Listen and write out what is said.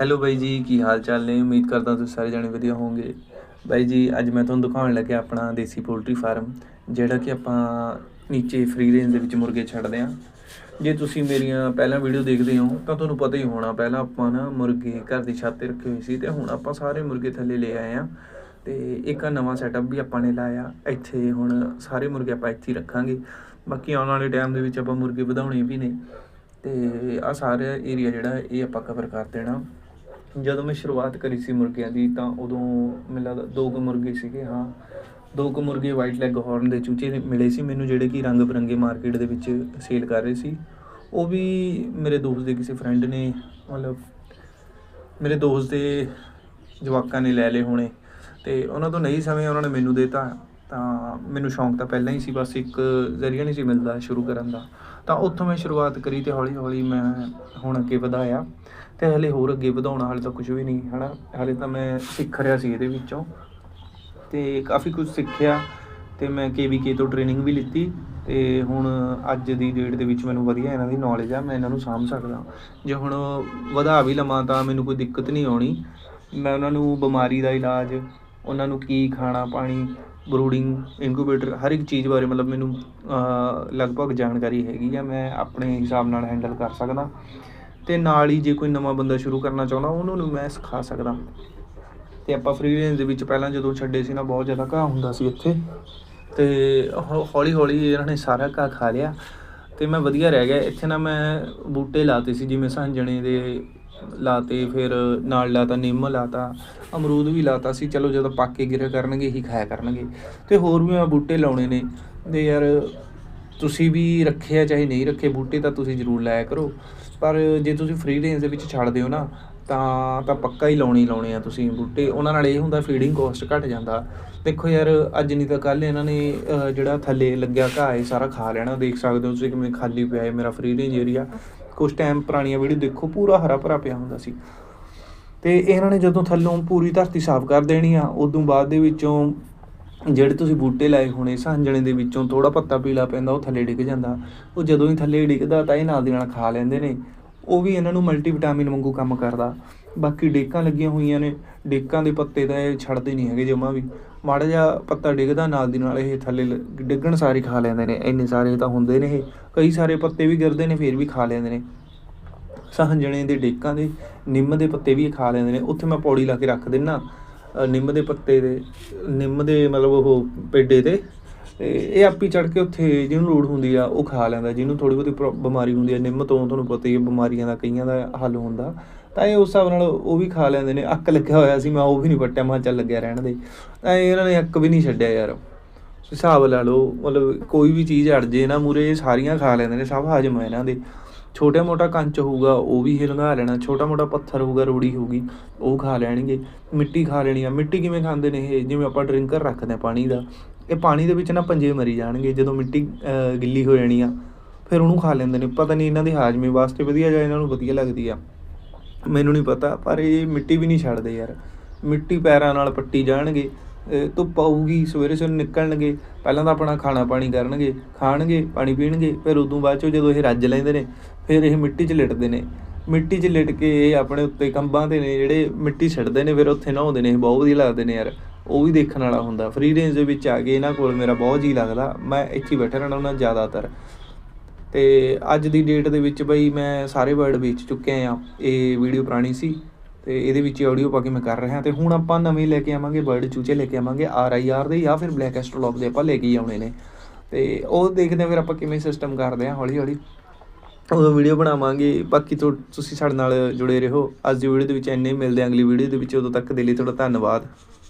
Hello ਬਾਈ ਜੀ, ਕੀ ਹਾਲ ਚਾਲ ਨੇ? ਉਮੀਦ ਕਰਦਾ ਤੁਸੀਂ ਸਾਰੇ ਜਾਣੇ ਵਧੀਆ ਹੋਵੋਗੇ। ਬਾਈ ਜੀ, ਅੱਜ ਮੈਂ ਤੁਹਾਨੂੰ ਦਿਖਾਉਣ ਲੱਗਿਆ ਆਪਣਾ ਦੇਸੀ ਪੋਲਟਰੀ ਫਾਰਮ, ਜਿਹੜਾ ਕਿ ਆਪਾਂ ਨੀਚੇ ਫ੍ਰੀ ਰੇਂਜ ਦੇ ਵਿੱਚ ਮੁਰਗੇ ਛੱਡਦੇ ਆ ਜੇ ਤੁਸੀਂ ਮੇਰੀਆਂ ਪਹਿਲਾਂ ਵੀਡੀਓ ਦੇਖਦੇ ਹੋ, ਤਾਂ ਤੁਹਾਨੂੰ ਪਤਾ ਹੀ ਹੋਣਾ, ਪਹਿਲਾਂ ਆਪਾਂ ਨਾ ਮੁਰਗੇ ਘਰ ਦੀ ਛੱਤ ਤੇ ਰੱਖੇ ਹੋਏ ਸੀ ਤੇ ਹੁਣ ਆਪਾਂ ਸਾਰੇ ਮੁਰਗੇ ਥੱਲੇ ਲੈ ਆਏ ਆ ਤੇ ਇੱਕ ਨਵਾਂ ਸੈਟਅਪ ਵੀ ਆਪਾਂ ਨੇ ਲਾਇਆ, ਇੱਥੇ ਹੁਣ ਸਾਰੇ ਮੁਰਗੇ ਆਪਾਂ ਇੱਥੇ ਹੀ ਰੱਖਾਂਗੇ। ਬਾਕੀ ਆਉਣ ਵਾਲੇ ਟਾਈਮ ਦੇ ਵਿੱਚ ਆਪਾਂ ਮੁਰਗੇ ਵਧਾਉਣੇ ਵੀ ਨੇ। ਤੇ ਆ ਸਾਰਾ ਏਰੀਆ ਜਿਹੜਾ, ਇਹ ਆਪਾਂ ਕਵਰ ਕਰ ਦੇਣਾ। ਜਦੋਂ ਮੈਂ ਸ਼ੁਰੂਆਤ ਕਰੀ ਸੀ ਮੁਰਗਿਆਂ ਦੀ, ਤਾਂ ਉਦੋਂ ਮੈਨੂੰ ਲੱਗਦਾ ਦੋ ਕੁ ਮੁਰਗੇ ਸੀਗੇ, ਹਾਂ। ਦੋ ਕੁ ਮੁਰਗੇ ਵਾਈਟ ਲੈਗ ਹਾਰਨ ਦੇ ਚੂਚੇ ਮਿਲੇ ਸੀ ਮੈਨੂੰ, ਜਿਹੜੇ ਕਿ ਰੰਗ ਬਰੰਗੇ ਮਾਰਕੀਟ ਦੇ ਵਿੱਚ ਸੇਲ ਕਰ ਰਹੇ ਸੀ। ਉਹ ਵੀ ਮੇਰੇ ਦੋਸਤ ਦੇ ਕਿਸੇ ਫਰੈਂਡ ਨੇ, ਮਤਲਬ ਮੇਰੇ ਦੋਸਤ ਦੇ ਜਵਾਕਾਂ ਨੇ ਲੈ ਲਏ ਹੋਣੇ। ਤੇ ਉਹਨਾਂ ਤੋਂ ਨਹੀਂ ਸਮੇਂ ਉਹਨਾਂ ਨੇ ਮੈਨੂੰ ਦੇਤਾ। ਤਾਂ ਮੈਨੂੰ ਸ਼ੌਂਕ ਤਾਂ ਪਹਿਲਾਂ ਹੀ ਸੀ, ਬਸ ਇੱਕ ਜ਼ਰੀਆ ਨਹੀਂ ਸੀ ਮਿਲਦਾ ਸ਼ੁਰੂ ਕਰਨ ਦਾ। ਤਾਂ ਉੱਥੋਂ ਮੈਂ ਸ਼ੁਰੂਆਤ ਕਰੀ ਤੇ ਹੌਲੀ ਹੌਲੀ ਮੈਂ ਹੁਣ ਅੱਗੇ ਵਧਾਇਆ। ਤੇ ਹਲੇ ਹੋਰ ਅੱਗੇ ਵਧਾਉਣਾ ਹਾਲੇ ਤਾਂ ਕੁਝ ਵੀ ਨਹੀਂ, ਹਨਾ? ਹਾਲੇ ਤਾਂ ਮੈਂ ਸਿੱਖ ਰਿਹਾ ਸੀ ਇਹਦੇ ਵਿੱਚੋਂ। ਤੇ ਕਾਫੀ ਕੁਝ ਸਿੱਖਿਆ ਤੇ ਮੈਂ KVK ਤੋਂ ਟ੍ਰੇਨਿੰਗ ਵੀ ਲਿੱਤੀ ਤੇ ਹੁਣ ਅੱਜ ਦੀ ਡੇਟ ਦੇ ਵਿੱਚ ਮੈਨੂੰ ਵਧੀਆ ਇਹਨਾਂ ਦੀ ਨੌਲੇਜ ਆ, ਮੈਂ ਇਹਨਾਂ ਨੂੰ ਸਾਂਭ ਸਕਦਾ। ਜੇ ਹੁਣ ਵਧਾ ਵੀ ਲਵਾਂ ਤਾਂ ਮੈਨੂੰ ਕੋਈ ਦਿੱਕਤ ਨਹੀਂ ਆਉਣੀ। ਮੈਂ ਉਹਨਾਂ ਨੂੰ ਬਿਮਾਰੀ ਦਾ ਇਲਾਜ, ਉਹਨਾਂ ਨੂੰ ਕੀ ਖਾਣਾ, ਪਾਣੀ ਬਰੂਡਿੰਗ ਇਨਕੂਬੇਟਰ ਹਰ ਇੱਕ ਚੀਜ਼ ਬਾਰੇ ਮਤਲਬ ਮੈਨੂੰ ਲਗਭਗ ਜਾਣਕਾਰੀ ਹੈਗੀ ਆ, ਮੈਂ ਆਪਣੇ ਹਿਸਾਬ ਨਾਲ ਹੈਂਡਲ ਕਰ ਸਕਦਾ। ਅਤੇ ਨਾਲ ਹੀ ਜੇ ਕੋਈ ਨਵਾਂ ਬੰਦਾ ਸ਼ੁਰੂ ਕਰਨਾ ਚਾਹੁੰਦਾ, ਉਹਨੂੰ ਨੂੰ ਮੈਂ ਸਿਖਾ ਸਕਦਾ। ਅਤੇ ਆਪਾਂ ਫ੍ਰੀ ਰੇਂਜ ਦੇ ਵਿੱਚ ਪਹਿਲਾਂ ਜਦੋਂ ਛੱਡੇ ਸੀ ਨਾ, ਬਹੁਤ ਜ਼ਿਆਦਾ ਘਾਹ ਹੁੰਦਾ ਸੀ ਇੱਥੇ ਤੇ ਹੌਲੀ ਹੌਲੀ ਇਹਨਾਂ ਨੇ ਸਾਰਾ ਘਾਹ ਖਾ ਲਿਆ। ਤੇ ਮੈਂ ਵਧੀਆ ਰਹਿ ਗਿਆ। ਇੱਥੇ ਨਾ ਮੈਂ ਬੂਟੇ ਲਾਤੇ ਸੀ, ਜਿਵੇਂ ਸਾਂਝਣੇ ਦੇ ਲਾਤੇ, ਫਿਰ ਨਾਲ ਲਾਤਾ, ਨਿੰਮ ਲਾਤਾ, ਅਮਰੂਦ ਵੀ ਲਾਤਾ ਸੀ। ਚਲੋ ਜਦੋਂ ਪੱਕ ਕੇ ਗਿਰਿਆ ਕਰਨਗੇ ਹੀ ਖਾਇਆ ਕਰਨਗੇ। ਤੇ ਹੋਰ ਵੀ ਮੈਂ ਬੂਟੇ ਲਾਉਣੇ ਨੇ। ਤੇ ਯਾਰ ਤੁਸੀਂ ਵੀ ਰੱਖੇ ਆ, ਚਾਹੇ ਨਹੀਂ ਰੱਖੇ, ਬੂਟੇ ਤਾਂ ਤੁਸੀਂ ਜ਼ਰੂਰ ਲਾਇਆ ਕਰੋ। ਪਰ ਜੇ ਤੁਸੀਂ ਫ੍ਰੀ ਰੇਂਜ ਦੇ ਵਿੱਚ ਛੱਡ ਦਿਓ ਨਾ, ਤਾਂ ਤਾਂ ਪੱਕਾ ਹੀ ਲਾਉਣੇ ਲਾਉਣੇ ਆ ਤੁਸੀਂ ਬੂਟੇ। ਉਹਨਾਂ ਨਾਲ ਇਹ ਹੁੰਦਾ ਫੀਡਿੰਗ ਕੋਸਟ ਘਟ ਜਾਂਦਾ। ਦੇਖੋ ਯਾਰ, ਅੱਜ ਨਹੀਂ ਤਾਂ ਕੱਲ ਇਹਨਾਂ ਨੇ ਜਿਹੜਾ ਥੱਲੇ ਲੱਗਿਆ ਘਾਹ ਹੈ ਸਾਰਾ ਖਾ ਲੈਣਾ। ਦੇਖ ਸਕਦੇ ਹੋ ਤੁਸੀਂ ਕਿਵੇਂ ਖਾਲੀ ਪਿਆ ਹੈ ਮੇਰਾ ਫ੍ਰੀ ਰੇਂਜ ਏਰੀਆ ਕੁਝ ਟਾਈਮ ਪੁਰਾਣੀਆਂ ਵੀਡੀਓ ਦੇਖੋ, ਪੂਰਾ ਹਰਾ ਭਰਾ ਪਿਆ ਹੁੰਦਾ ਸੀ। ਤੇ ਇਹਨਾਂ ਨੇ ਜਦੋਂ ਥੱਲੋਂ ਪੂਰੀ ਧਰਤੀ ਸਾਫ਼ ਕਰ ਦੇਣੀ ਆ, ਉਦੋਂ ਬਾਅਦ ਦੇ ਵਿੱਚੋਂ ਜਿਹੜੇ ਤੁਸੀਂ ਬੂਟੇ ਲਾਏ ਹੋਣੇ, ਸਾਂਝਣੇ ਦੇ ਵਿੱਚੋਂ ਥੋੜਾ ਪੱਤਾ ਪੀਲਾ ਪੈਂਦਾ, ਉਹ ਥੱਲੇ ਡਿੱਗ ਜਾਂਦਾ। ਉਹ ਜਦੋਂ ਹੀ ਥੱਲੇ ਡਿੱਗਦਾ ਤਾਂ ਇਹ ਨਾਲ ਦੀ ਨਾਲ ਖਾ ਲੈਂਦੇ ਨੇ। ਉਹ ਵੀ ਇਹਨਾਂ ਨੂੰ ਮਲਟੀਵਿਟਾਮਿਨ ਵਾਂਗੂ ਕੰਮ ਕਰਦਾ। ਬਾਕੀ ਡੇਕਾਂ ਲੱਗੀਆਂ ਹੋਈਆਂ ਨੇ, ਡੇਕਾਂ ਦੇ ਪੱਤੇ ਤਾਂ ਇਹ ਛੱਡਦੇ ਨਹੀਂ ਹੈਗੇ ਜਮਾ ਵੀ। ਮਾੜਾ ਜਿਹਾ ਪੱਤਾ ਡਿੱਗਦਾ, ਨਾਲ ਦੀ ਨਾਲ ਇਹ ਥੱਲੇ ਡਿੱਗਣ ਸਾਰੇ ਖਾ ਲੈਂਦੇ ਨੇ, ਇੰਨੇ ਸਾਰੇ ਤਾਂ ਹੁੰਦੇ ਨੇ ਇਹ। ਕਈ ਸਾਰੇ ਪੱਤੇ ਵੀ ਗਿਰਦੇ ਨੇ, ਫਿਰ ਵੀ ਖਾ ਲੈਂਦੇ ਨੇ। ਸਾਂਝਣੇ ਦੇ ਡੇਕਾਂ ਦੇ, ਨਿੰਮ ਦੇ ਪੱਤੇ ਵੀ ਇਹ ਖਾ ਲੈਂਦੇ ਨੇ। ਉੱਥੇ ਮੈਂ ਪੌੜੀ ਲਾ ਕੇ ਰੱਖ ਦਿੰਨਾ ਨਿੰਮ ਦੇ ਪੱਤੇ ਦੇ, ਨਿੰਮ ਦੇ ਮਤਲਬ ਉਹ ਪੇਡੇ ਤੇ। ਤੇ ਇਹ ਆਪੀ ਚੜ ਕੇ ਉੱਥੇ ਜਿਹਨੂੰ ਲੋੜ ਹੁੰਦੀ ਆ, ਉਹ ਖਾ ਲੈਂਦਾ। ਜਿਹਨੂੰ ਥੋੜੀ ਬਹੁਤੀ ਪ੍ਰੋ- ਬਿਮਾਰੀ ਹੁੰਦੀ ਆ, ਨਿੰਮ ਤੋਂ ਤੁਹਾਨੂੰ ਪਤਾ ਹੀ ਹੈ ਬਿਮਾਰੀਆਂ ਦਾ ਕਈਆਂ ਦਾ ਹੱਲ ਹੁੰਦਾ। ਤਾਂ ਇਹ ਉਸ ਹਿਸਾਬ ਨਾਲ ਉਹ ਵੀ ਖਾ ਲੈਂਦੇ ਨੇ। ਅੱਕ ਲੱਗਿਆ ਹੋਇਆ ਸੀ, ਮੈਂ ਉਹ ਵੀ ਨਹੀਂ ਪੱਟਿਆ, ਮੈਂ ਚੱਲ ਲੱਗਿਆ ਰਹਿਣ ਦੇ। ਤਾਂ ਇਹਨਾਂ ਨੇ ਅੱਕ ਵੀ ਨਹੀਂ ਛੱਡਿਆ ਯਾਰ। ਹਿਸਾਬ ਲਾ ਲਓ, ਮਤਲਬ ਕੋਈ ਵੀ ਚੀਜ਼ ਅੜ ਜੇ ਨਾ ਮੂਰੇ ਸਾਰੀਆਂ ਖਾ ਲੈਂਦੇ ਨੇ, ਸਭ ਹਾਜ਼ਮ ਹੈ ਇਹਨਾਂ ਦੇ। ਛੋਟਾ ਮੋਟਾ ਕੰਚ ਹੋਊਗਾ, ਉਹ ਵੀ ਇਹ ਲੰਘਾ ਲੈਣਾ। ਛੋਟਾ ਮੋਟਾ ਪੱਥਰ ਹੋਊਗਾ, ਰੋੜੀ ਹੋਊਗੀ, ਉਹ ਖਾ ਲੈਣਗੇ। ਮਿੱਟੀ ਖਾ ਲੈਣੀ ਆ। ਮਿੱਟੀ ਕਿਵੇਂ ਖਾਂਦੇ ਨੇ ਇਹ? ਜਿਵੇਂ ਆਪਾਂ ਡਰਿੰਕਰ ਰੱਖਦੇ ਆ ਪਾਣੀ ਦਾ। ਇਹ ਪਾਣੀ ਦੇ ਵਿੱਚ ਨਾ ਪੰਜੇ ਮਰੀ ਜਾਣਗੇ, ਜਦੋਂ ਮਿੱਟੀ ਗਿੱਲੀ ਹੋ ਜਾਣੀ ਆ, ਫਿਰ ਉਹਨੂੰ ਖਾ ਲੈਂਦੇ ਨੇ। ਪਤਾ ਨਹੀਂ ਇਹਨਾਂ ਦੇ ਹਾਜ਼ਮੇ ਵਾਸਤੇ ਵਧੀਆ ਜਾਂ ਇਹਨਾਂ ਨੂੰ ਵਧੀਆ ਲੱਗਦੀ ਆ। ਮੈਨੂੰ ਨਹੀਂ ਪਤਾ, ਪਰ ਇਹ ਮਿੱਟੀ ਵੀ ਨਹੀਂ ਛੱਡਦੇ ਯਾਰ। ਮਿੱਟੀ ਪੈਰਾਂ ਨਾਲ ਪੱਟੀ ਜਾਣਗੇ ਧੁੱਪ ਆਊਗੀ, ਸਵੇਰੇ ਸਵੇਰੇ ਨਿਕਲਣਗੇ, ਪਹਿਲਾਂ ਤਾਂ ਆਪਣਾ ਖਾਣਾ ਪਾਣੀ ਕਰਨਗੇ, ਖਾਣਗੇ, ਪਾਣੀ ਪੀਣਗੇ, ਫਿਰ ਉਦੋਂ ਬਾਅਦ ਚੋਂ ਜਦੋਂ ਇਹ ਰੱਜ ਲੈਂਦੇ ਨੇ, ਫਿਰ ਇਹ ਮਿੱਟੀ 'ਚ ਲਿਟਦੇ ਨੇ। ਮਿੱਟੀ 'ਚ ਲਿਟ ਕੇ ਇਹ ਆਪਣੇ ਉੱਤੇ ਕੰਬਾਂ ਤੇ ਨੇ, ਜਿਹੜੇ ਮਿੱਟੀ ਛੱਡਦੇ ਨੇ, ਫਿਰ ਉੱਥੇ ਨਹਾਉਂਦੇ ਨੇ, ਬਹੁਤ ਵਧੀਆ ਲੱਗਦੇ ਨੇ ਯਾਰ। ਉਹ ਵੀ ਦੇਖਣ ਵਾਲਾ ਹੁੰਦਾ। ਫ੍ਰੀ ਰੇਂਜ ਦੇ ਵਿੱਚ ਆ ਕੇ ਇਹਨਾਂ ਕੋਲ ਮੇਰਾ ਬਹੁਤ ਜੀ ਲੱਗਦਾ। ਮੈਂ ਇੱਥੇ ਹੀ ਬੈਠਾ ਰਹਿਣਾ ਉਹਨਾਂ ਜ਼ਿਆਦਾਤਰ। ਤੇ ਅੱਜ ਦੀ ਡੇਟ ਦੇ ਵਿੱਚ ਬਈ ਮੈਂ ਸਾਰੇ ਵਰਡ ਵੇਚ ਚੁੱਕਿਆ ਆ। ਇਹ ਵੀਡੀਓ ਪੁਰਾਣੀ ਸੀ ਤੇ ਇਹਦੇ ਵਿੱਚ ਆਡੀਓ ਪਾ ਕੇ ਮੈਂ ਕਰ ਰਿਹਾ। ਤੇ ਹੁਣ ਆਪਾਂ ਨਵੇਂ ਲੈ ਕੇ ਆਵਾਂਗੇ ਬਰਡ ਚੂਚੇ ਲੈ ਕੇ ਆਵਾਂਗੇ ਆਰ ਆਈ ਆਰ ਦੇ ਜਾਂ ਫਿਰ ਬਲੈਕ ਐਸਟਰੋਲੌਗ ਦੇ ਆਪਾਂ ਲੈ ਕੇ ਹੀ ਆਉਣੇ ਨੇ। ਤੇ ਉਹ ਦੇਖਦੇ ਹਾਂ ਫਿਰ ਆਪਾਂ ਕਿਵੇਂ ਸਿਸਟਮ ਕਰਦੇ ਹਾਂ ਹੌਲੀ ਹੌਲੀ ਉਦੋਂ ਵੀਡੀਓ ਬਣਾਵਾਂਗੇ। ਬਾਕੀ ਤੋਂ ਤੁਸੀਂ ਸਾਡੇ ਨਾਲ ਜੁੜੇ ਰਹੋ। ਅੱਜ ਦੀ ਵੀਡੀਓ ਦੇ ਵਿੱਚ ਇੰਨੇ ਮਿਲਦੇ ਹਾਂ। ਅਗਲੀ ਵੀਡੀਓ ਦੇ ਵਿੱਚ ਉਦੋਂ ਤੱਕ ਦੇ ਲਈ ਤੁਹਾਡਾ ਧੰਨਵਾਦ।